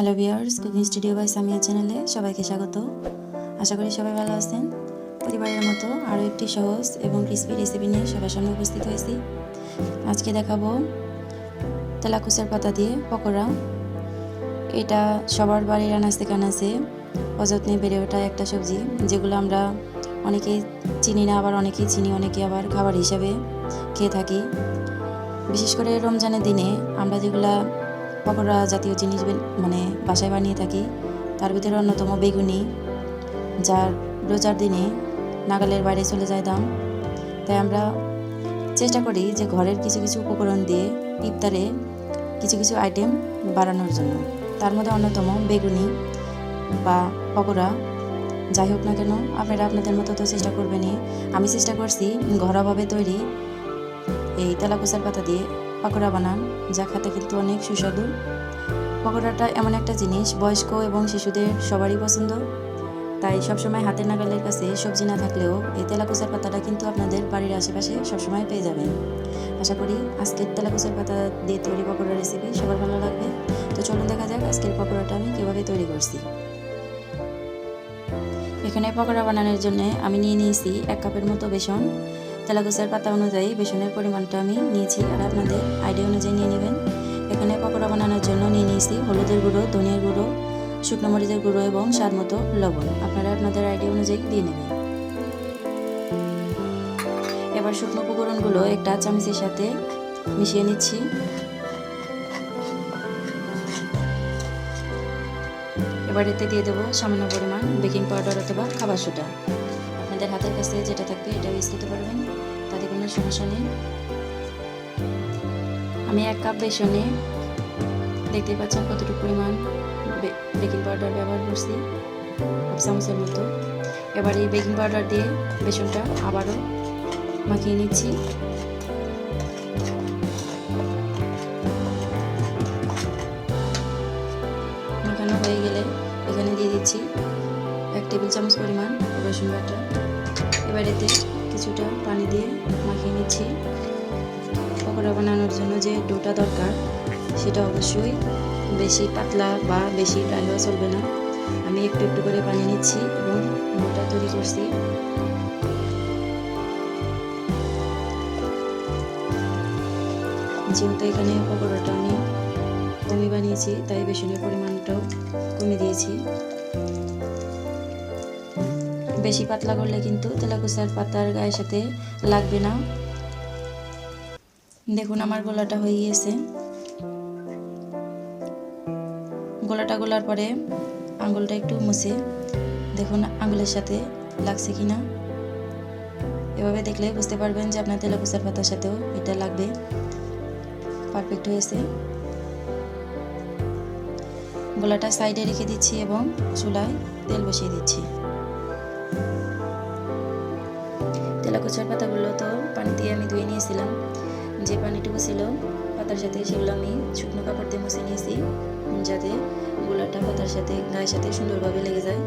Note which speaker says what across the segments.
Speaker 1: Hello viewers cooking studio by Samia চ্যানেলে সবাইকে স্বাগত। আশা করি সবাই ভালো আছেন। পরিবারের মতো আরও একটি সহজ এবং ক্রিসপি রেসিপি নিয়ে সবার সামনে উপস্থিত হয়েছি। আজকে দেখাবো তেলাকুচের পাতা দিয়ে পকোড়া। এটা সবার বাড়ির আনাজ থেকে আনাজে অযত্নে বেড়ে ওঠা একটা সবজি, যেগুলো আমরা অনেকেই চিনি না, আবার অনেকেই চিনি অনেকে আবার খাবার হিসাবে খেয়ে থাকি। বিশেষ করে রমজানের দিনে আমরা যেগুলা পকোড়া জাতীয় জিনিস মানে বাসায় বানিয়ে থাকি। তার ভিতরে অন্যতম বেগুনি, যার রোজার দিনে নাগালের বাইরে চলে যায় দাম। তাই আমরা চেষ্টা করি যে ঘরের কিছু কিছু উপকরণ দিয়ে ইফতারে কিছু কিছু আইটেম বাড়ানোর জন্য। তার মধ্যে অন্যতম বেগুনি বা পকোড়া যাই হোক না কেন, আপনারা আপনাদের মতো তো চেষ্টা করবেনই। আমি চেষ্টা করছি ঘরোয়াভাবে তৈরি এই তেলাকুচার পাতা দিয়ে পকোড়া বানান, যা খেতে কিন্তু অনেক সুস্বাদু। পকোড়াটা এমন একটা জিনিস, বয়স্ক এবং শিশুদের সবারই পছন্দ। তাই সবসময় হাতের নাগালের কাছে সবজি না থাকলেও এই তেলাকুচার পাতাটা কিন্তু আপনাদের বাড়ির আশেপাশে সবসময় পেয়ে যাবেন। আশা করি আজকের তেলাকুচার পাতা দিয়ে তৈরি পকোড়া রেসিপি সবার ভালো লাগবে। তো চলুন দেখা যাক আজকের পকোড়াটা আমি কীভাবে তৈরি করছি। এখানে পকোড়া বানানোর জন্য আমি নিয়ে নিয়েছি এক কাপের মতো বেসন তেলাকুচার পাতা অনুযায়ী বেসনের পরিমাণটা আমি নিয়েছি আর আপনাদের আইডিয়া অনুযায়ী নিয়ে নেবেন। এখানে পকোড়া বানানোর জন্য নিয়ে নিয়েছি হলুদের গুঁড়ো, ধনিয়ার গুঁড়ো, শুকনো মরিচের গুঁড়ো এবং স্বাদ মতো লবণ। আপনারা আপনাদের আইডিয়া অনুযায়ী দিয়ে নেবেন। এবার শুকনো উপকরণগুলো একটা চামচের সাথে মিশিয়ে নিচ্ছি। এবার এতে দিয়ে দেবো সামান্য পরিমাণ বেকিং পাউডার অথবা খাবার সোডা। আপনাদের হাতের কাছে যেটা থাকবে এটা ইউজ করতে পারবেন, তাতে কোনো সমস্যা নেই। আমি এক কাপ বেসনে দেখতে পাচ্ছেন কতটুকু পরিমাণ বেকিং পাউডার ব্যবহার করছি হাফ চামচের মতো। এবার এই বেকিং পাউডার দিয়ে বেসনটা আবারও মাখিয়ে নিচ্ছি। মাখানো হয়ে গেলে এখানে দিয়ে দিচ্ছি এক টেবিল চামচ পরিমাণ রসুন বাটা। এবার এতে কিছুটা পানি দিয়ে মাখিয়ে নিচ্ছি। পকোড়া বানানোর জন্য যে ডোটা দরকার, সেটা অবশ্যই বেশি পাতলা বা বেশি ড্রাই হওয়া চলবে না। আমি একটু একটু করে পানি নিচ্ছি এবং ডোটা তৈরি করছি। যেহেতু এখানে পকোড়াটা আমি কমই বানিয়েছি, তাই বেসনের পরিমাণটাও কমে দিয়েছি। বেশি পাতলা করলে কিন্তু তেলাকুচার পাতার গায়ের সাথে লাগবে না। দেখুন আমার গোলাটা হয়ে গিয়েছে। গোলাটা গোলার পরে আঙুলটা একটু মুছে দেখুন আঙুলের সাথে লাগছে কি না এভাবে দেখলে বুঝতে পারবেন যে আপনার তেলাকুচার পাতার সাথেও এটা লাগবে। পারফেক্ট হয়েছে। গোলাটা সাইডে রেখে দিচ্ছি এবং চুলায় তেল বসিয়ে দিচ্ছি। তেলাকুচার পাতাগুলো তো পানি দিয়ে আমি ধুয়ে নিয়েছিলাম। যে পানিটুকু ছিল, পাতার সাথে সেগুলো আমি শুকনো কাপড় দিয়ে মুছে নিয়েছি, যাতে গোলাটা পাতার সাথে, গায়ের সাথে সুন্দরভাবে লেগে যায়।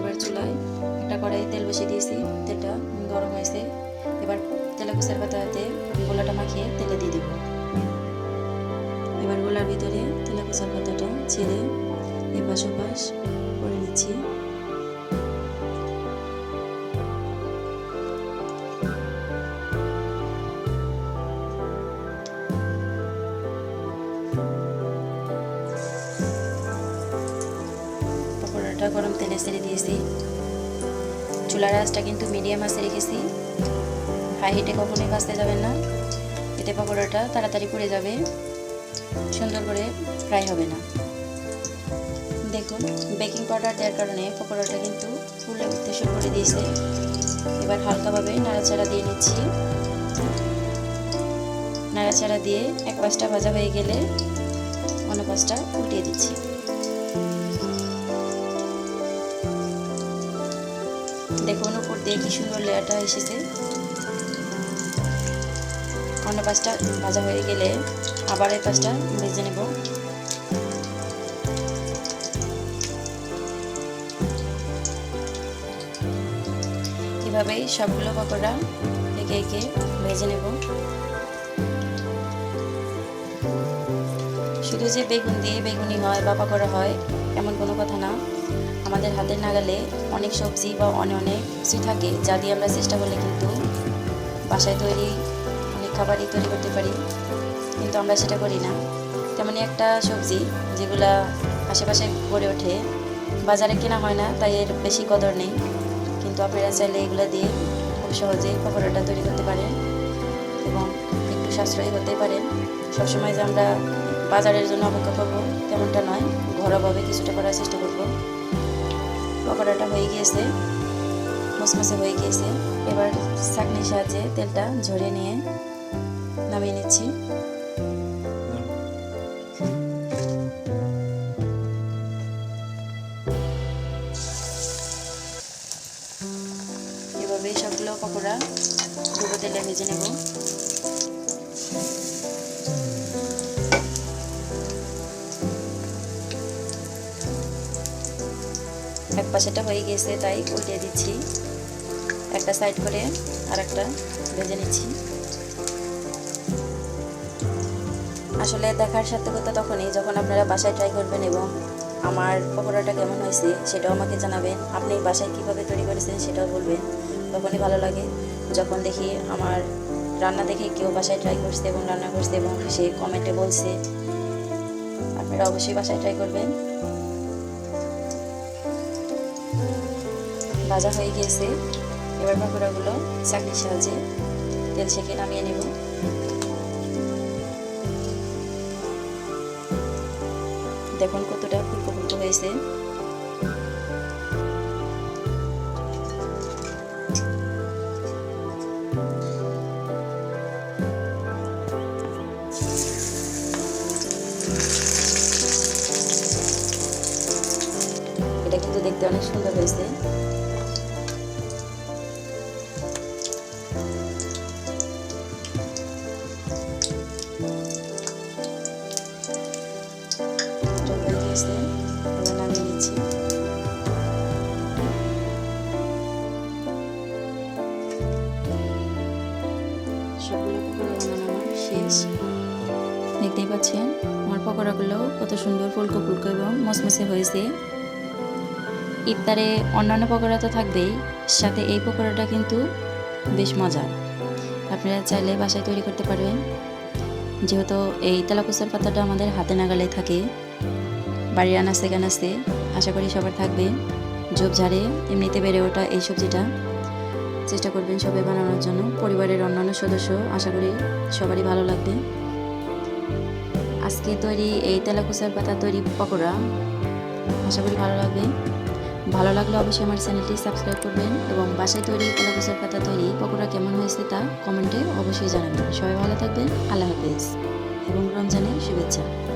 Speaker 1: এবার চুলায় একটা কড়াই তেল বসিয়ে দিয়েছি, তেলটা গরম হয়েছে। এবার তেলাকুচার পাতাতে গোলাটা মাখিয়ে তেলে দিয়ে দেবো। এবার গোলার ভিতরে তেলাকুচার পাতাটা ছেড়ে এপাশ ওপাশ করে নিচ্ছি। তেলে ছেড়ে দিয়েছি। চুলার আঁচটা কিন্তু মিডিয়াম আঁচে রেখেছি। হাই হিটে কখনোই ভাজতে যাবেন না। এতে পকোড়াটা তাড়াতাড়ি পড়ে যাবে। সুন্দর করে ফ্রাই হবে না। দেখুন বেকিং পাউডার দেওয়ার কারণে পকোড়াটা কিন্তু ফুলে উঠতে শুরু করে দিয়েছে। এবার হালকাভাবে নাড়াচাড়া দিয়ে নিচ্ছি। নাড়াচাড়া দিয়ে এক পাঁচটা ভাজা হয়ে গেলে অন্য পাঁচটা উল্টিয়ে দিচ্ছি। দেখুন উপর দিয়ে কি সুন্দর লেয়ারটা এসেছে। অন্য পাশটা ভাজা হয়ে গেলে আবার এই পাশটা ভেজে নেব। এভাবেই সবগুলো পকোড়া একে একে ভেজে নেব। শুধু যে বেগুন দিয়ে বেগুনি হয় বা পাকোড়া হয়, এমন কোনো কথা না। আমাদের হাতের নাগালে অনেক সবজি বা অনেক অনেক কিছু থাকে যা দিয়ে আমরা চেষ্টা করলে কিন্তু বাসায় তৈরি, অনেক খাবারই তৈরি করতে পারি। কিন্তু আমরা সেটা করি না। তেমনই একটা সবজি যেগুলা আশেপাশে গড়ে ওঠে, বাজারে কেনা হয় না, তাই এর বেশি কদর নেই। কিন্তু আপনারা চাইলে এগুলো দিয়ে খুব সহজেই পকোড়াটা তৈরি করতে পারেন এবং একটু সাশ্রয়ী হতে পারেন। সবসময় যে আমরা বাজারের জন্য অপেক্ষা করব তেমনটা নয়, ঘরোয়াভাবে কিছুটা করার চেষ্টা করব। পকোড়াটা হয়ে গিয়েছে মসমসে হয়ে গিয়েছে। এবার চাকনির সাহায্যে তেলটা ঝরিয়ে নিয়ে নামিয়ে নিচ্ছি। পাশেটা হয়ে গিয়েছে তাই উল্টে দিচ্ছি। একটা সাইড করে আর একটা ভেজে নিচ্ছি। আসলে দেখার সার্থকতা তখনই যখন আপনারা বাসায় ট্রাই করবেন এবং আমার পকোড়াটা কেমন হয়েছে সেটাও আমাকে জানাবেন। আপনি বাসায় কীভাবে তৈরি করেছেন সেটাও বলবেন। তখনই ভালো লাগে যখন দেখি আমার রান্না দেখে কেউ বাসায় ট্রাই করছে এবং রান্না করছে এবং সে কমেন্টে বলছে, আপনারা অবশ্যই বাসায় ট্রাই করবেন। ভাজা হয়ে গিয়েছে। এবার পকোড়াগুলো চাকরির সাহায্যে তেল সেকে নামিয়ে নেব। দেখুন কতটা ফুলকো ফুলকো হয়েছে। এটা কিন্তু দেখতে অনেক সুন্দর হয়েছে। সুন্দর ফুলকো ফুলকো এবং মসমসে হয়েছে। ইফতারে অন্যান্য পকোড়া তো থাকবেই, সাথে এই পকোড়াটা কিন্তু বেশ মজা আপনারা চাইলে বাসায় তৈরি করতে পারবেন। যেহেতু এই তেলাকুচার পাতাটা আমাদের হাতে নাগালে থাকে, বাড়ির আনাচে কানাচে, আশা করি সবার থাকবে। ঝোপঝাড়ে এমনিতে বেড়ে ওঠা এই সবজিটা চেষ্টা করবেন সবাই বানানোর জন্য। পরিবারের অন্যান্য সদস্য, আশা করি সবারই ভালো লাগবে। আজকে তৈরি এই তেলাকুচার পাতা তৈরি পকোড়া। আশা করি ভালো লাগবে। ভালো লাগলে অবশ্যই আমার চ্যানেলটি সাবস্ক্রাইব করবেন এবং বাসায় তৈরি তেলাকুচার পাতা তৈরি পকোড়া কেমন হয়েছে তা কমেন্টে অবশ্যই জানাবেন। সবাই ভালো থাকবেন। আল্লাহ হাফেজ। এবং রমজানের শুভেচ্ছা।